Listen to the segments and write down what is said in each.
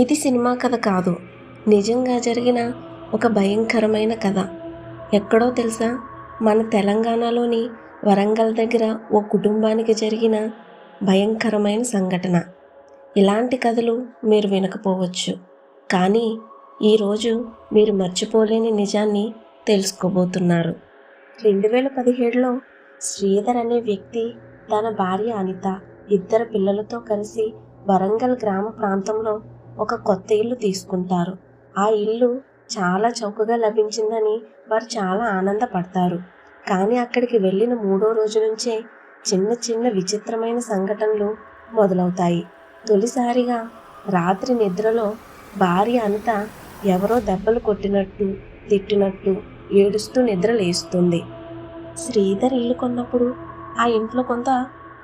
ఇది సినిమా కథ కాదు. నిజంగా జరిగిన ఒక భయంకరమైన కథ. ఎక్కడో తెలుసా? మన తెలంగాణలోని వరంగల్ దగ్గర ఓ కుటుంబానికి జరిగిన భయంకరమైన సంఘటన. ఇలాంటి కథలు మీరు వినకపోవచ్చు. కానీ ఈరోజు మీరు మర్చిపోలేని నిజాన్ని తెలుసుకోబోతున్నారు. రెండు వేల పదిహేడులో శ్రీధర్ అనే వ్యక్తి తన భార్య అనిత ఇద్దరు పిల్లలతో కలిసి వరంగల్ గ్రామ ప్రాంతంలో ఒక కొత్త ఇల్లు తీసుకుంటారు. ఆ ఇల్లు చాలా చౌకగా లభించిందని వారు చాలా ఆనందపడతారు. కానీ అక్కడికి వెళ్ళిన మూడో రోజు నుంచే చిన్న చిన్న విచిత్రమైన సంఘటనలు మొదలవుతాయి. తొలిసారిగా రాత్రి నిద్రలో భార్య అంతా ఎవరో దెబ్బలు కొట్టినట్టు తిట్టినట్టు ఏడుస్తూ నిద్ర లేస్తుంది. శ్రీధర్ ఇల్లు కొన్నప్పుడు ఆ ఇంట్లో కొంత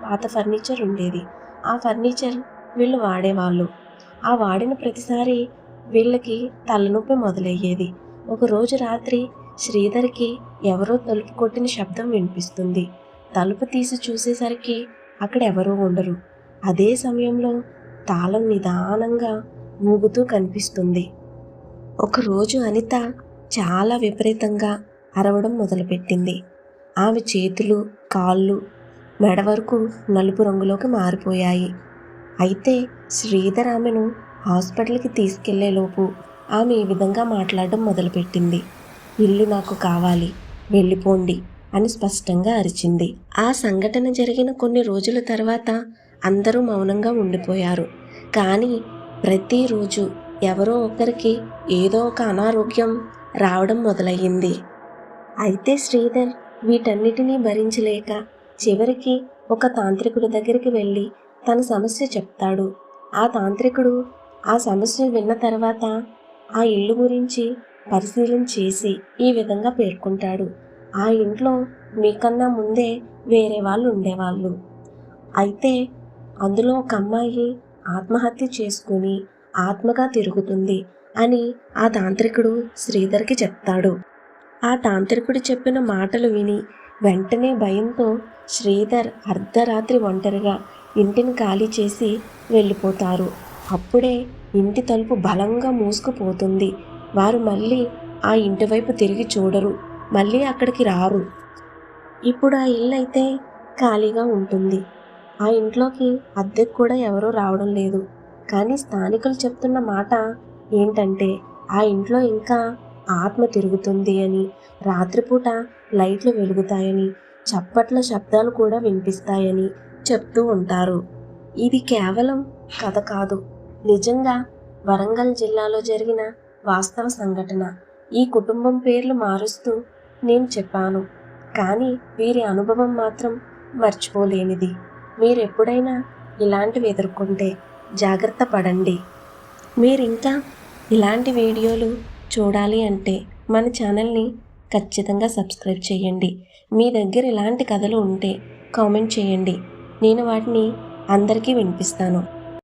పాత ఫర్నిచర్ ఉండేది. ఆ ఫర్నిచర్ వీళ్ళు వాడేవాళ్ళు. ఆ వాడిన ప్రతిసారి వీళ్ళకి తలనొప్పి మొదలయ్యేది. ఒకరోజు రాత్రి శ్రీధర్కి ఎవరో తలుపు కొట్టిన శబ్దం వినిపిస్తుంది. తలుపు తీసి చూసేసరికి అక్కడ ఎవరూ ఉండరు. అదే సమయంలో తాళం నిదానంగా ఊగుతూ కనిపిస్తుంది. ఒకరోజు అనిత చాలా విపరీతంగా అరవడం మొదలుపెట్టింది. ఆమె చేతులు కాళ్ళు మెడ వరకు నలుపు రంగులోకి మారిపోయాయి. అయితే శ్రీధర్ ఆమెను హాస్పిటల్కి తీసుకెళ్ళేలోపు ఆమె ఈ విధంగా మాట్లాడడం మొదలుపెట్టింది. ఇల్లు నాకు కావాలి వెళ్ళిపోండి అని స్పష్టంగా అరిచింది. ఆ సంఘటన జరిగిన కొన్ని రోజుల తర్వాత అందరూ మౌనంగా ఉండిపోయారు. కానీ ప్రతిరోజు ఎవరో ఒకరికి ఏదో ఒక అనారోగ్యం రావడం మొదలయ్యింది. అయితే శ్రీధర్ వీటన్నిటినీ భరించలేక చివరికి ఒక తాంత్రికుడి దగ్గరికి వెళ్ళి తన సమస్య చెప్తాడు. ఆ తాంత్రికుడు ఆ సమస్య విన్న తర్వాత ఆ ఇల్లు గురించి పరిశీలన చేసి ఈ విధంగా పేర్కొంటాడు. ఆ ఇంట్లో మీకన్నా ముందే వేరే వాళ్ళు ఉండేవాళ్ళు. అయితే అందులో ఒక అమ్మాయి ఆత్మహత్య చేసుకుని ఆత్మగా తిరుగుతుంది అని ఆ తాంత్రికుడు శ్రీధర్కి చెప్తాడు. ఆ తాంత్రికుడు చెప్పిన మాటలు విని వెంటనే భయంతో శ్రీధర్ అర్ధరాత్రి ఒంటరిగా ఇంటిని ఖాళీ చేసి వెళ్ళిపోతారు. అప్పుడే ఇంటి తలుపు బలంగా మూసుకుపోతుంది. వారు మళ్ళీ ఆ ఇంటి వైపు తిరిగి చూడరు. మళ్ళీ అక్కడికి రారు. ఇప్పుడు ఆ ఇల్లు అయితే ఖాళీగా ఉంటుంది. ఆ ఇంట్లోకి అద్దెకు కూడా ఎవరూ రావడం లేదు. కానీ స్థానికులు చెప్తున్న మాట ఏంటంటే ఆ ఇంట్లో ఇంకా ఆత్మ తిరుగుతుంది అని రాత్రిపూట లైట్లు వెలుగుతాయని చప్పట్ల శబ్దాలు కూడా వినిపిస్తాయని చెప్తూ ఉంటారు. ఇది కేవలం కథ కాదు. నిజంగా వరంగల్ జిల్లాలో జరిగిన వాస్తవ సంఘటన ఈ కుటుంబం పేర్లు మారుస్తూ నేను చెప్పాను. కానీ వీరి అనుభవం మాత్రం మర్చిపోలేనిది. మీరు ఎప్పుడైనా ఇలాంటివి ఎదుర్కొంటే జాగ్రత్త పడండి. మీరు ఇంకా ఇలాంటి వీడియోలు చూడాలి అంటే మన ఛానల్ని ఖచ్చితంగా సబ్స్క్రైబ్ చేయండి. మీ దగ్గర ఇలాంటి కథలు ఉంటే కామెంట్ చేయండి. నేను వాటిని అందరికీ వినిపిస్తాను.